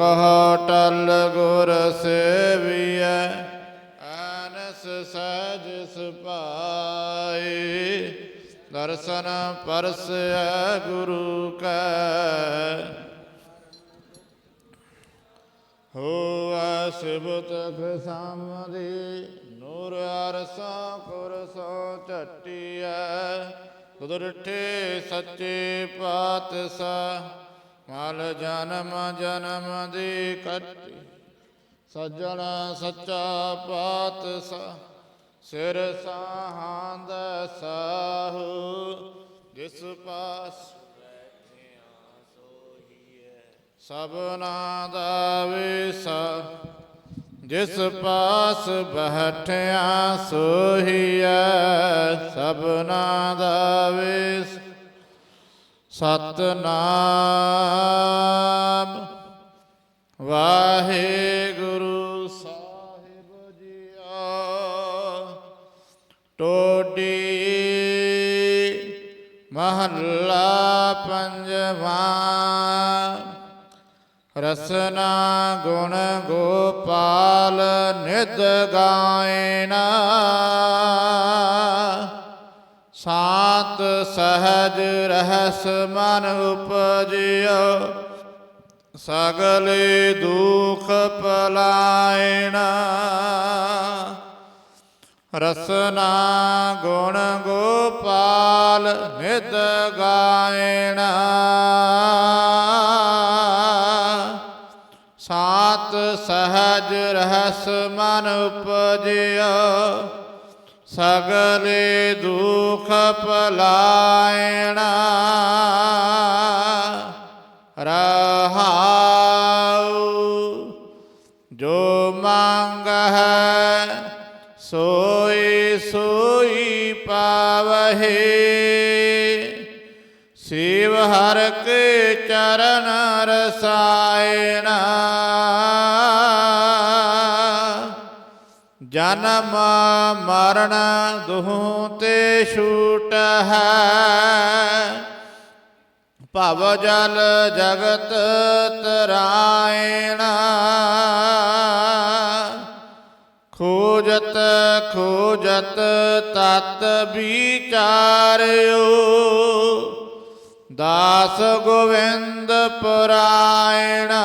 ਕਹਾ ਟਲ ਗੁਰ ਸੇਵੀਐ ਆਨਸ ਸਹਿਜ ਸੁਭਾਈ। ਦਰਸ਼ਨ ਪਰਸੈ ਗੁਰੂ ਕੈ। ਹੋਆ ਸਿਬਤ ਖਸਾਮਦੀ ਨੂਰ ਅਰਸਾ ਕੁਰਸੋ ਝਟੀਐ। ਕੁਦਰਠੇ ਸੱਚੇ ਪਾਤਸ਼ਾਹ ਮਲ ਜਨਮ ਜਨਮ ਦੀ ਕੱਟੀ। ਸੱਜਣ ਸੱਚਾ ਪਾਤਸ਼ਾਹ, ਸਿਰ ਸਾਹੰਦ ਸਾਹੂ। ਜਿਸ ਪਾਸ ਸਭਨਾ ਦਾ ਵਿਸਾ ਜਿਸ ਪਾਸ ਬਹਿਠਿਆ ਸੋਹੀਐ ਸਭਨਾ ਦਾ ਵਿਸ ਸਤਨਾਮ। ਵਾਹਿਗੁਰੂ ਸਾਹਿਬ ਜੀਆ ਟੋਡੀ ਮਹੱਲਾ ਪੰਜਵਾਂ। ਰਸਨਾ ਗੁਣ ਗੋਪਾਲ ਨਿਦ ਗਾਇਨਾ। ਸਹਜ ਰਹਿਸ ਮਨ ਉਪਜਿਓ, ਸਗਲੇ ਦੁਖ ਪਲਾਇਣਾ। ਰਸਨਾ ਗੁਣ ਗੋਪਾਲ ਨਿਤ ਗਾਇਣਾ। ਸਾਤ ਸਹਜ ਰਹਿਸ ਮਨ ਉਪਜਿਓ ਸਗਲੇ ਦੁਖ ਪਲਾਇਣਾ, ਰਹਾਉ ਜੋ ਮੰਗ ਹੈ ਸੋਈ ਸੋਈ ਪਾਵਹਿ। ਸਿਵ ਹਰ ਕੇ ਚਰਨ ਰਸਾਇਣਾ। ਜਨਮ ਮਰਨ ਦੁਹੂ ਤੇ ਛੂਟ ਹੈ। ਭਵ ਜਲ ਜਗਤ ਤਰਾਇਣਾ। ਖੋਜਤ ਖੋਜਤ ਤਤ ਵਿਚਾਰਿਓ। ਦਾਸ ਗੋਵਿੰਦ ਪਰਾਇਣਾ।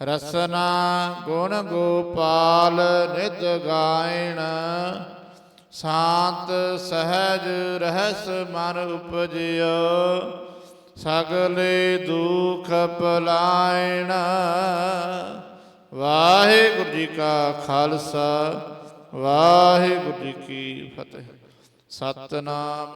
ਰਸਨਾ ਗੁਣ ਗੋਪਾਲ ਨਿਤ ਗਾਇਣ, ਸ਼ਾਂਤ ਸਹਿਜ ਰਹਿਸ ਮਨ ਉਪਜਿਓ, ਸਗਲੇ ਦੁਖ ਪਲਾਇਣ। ਵਾਹਿਗੁਰੂ ਜੀ ਕਾ ਖਾਲਸਾ, ਵਾਹਿਗੁਰੂ ਜੀ ਕੀ ਫਤਿਹ। ਸਤਨਾਮ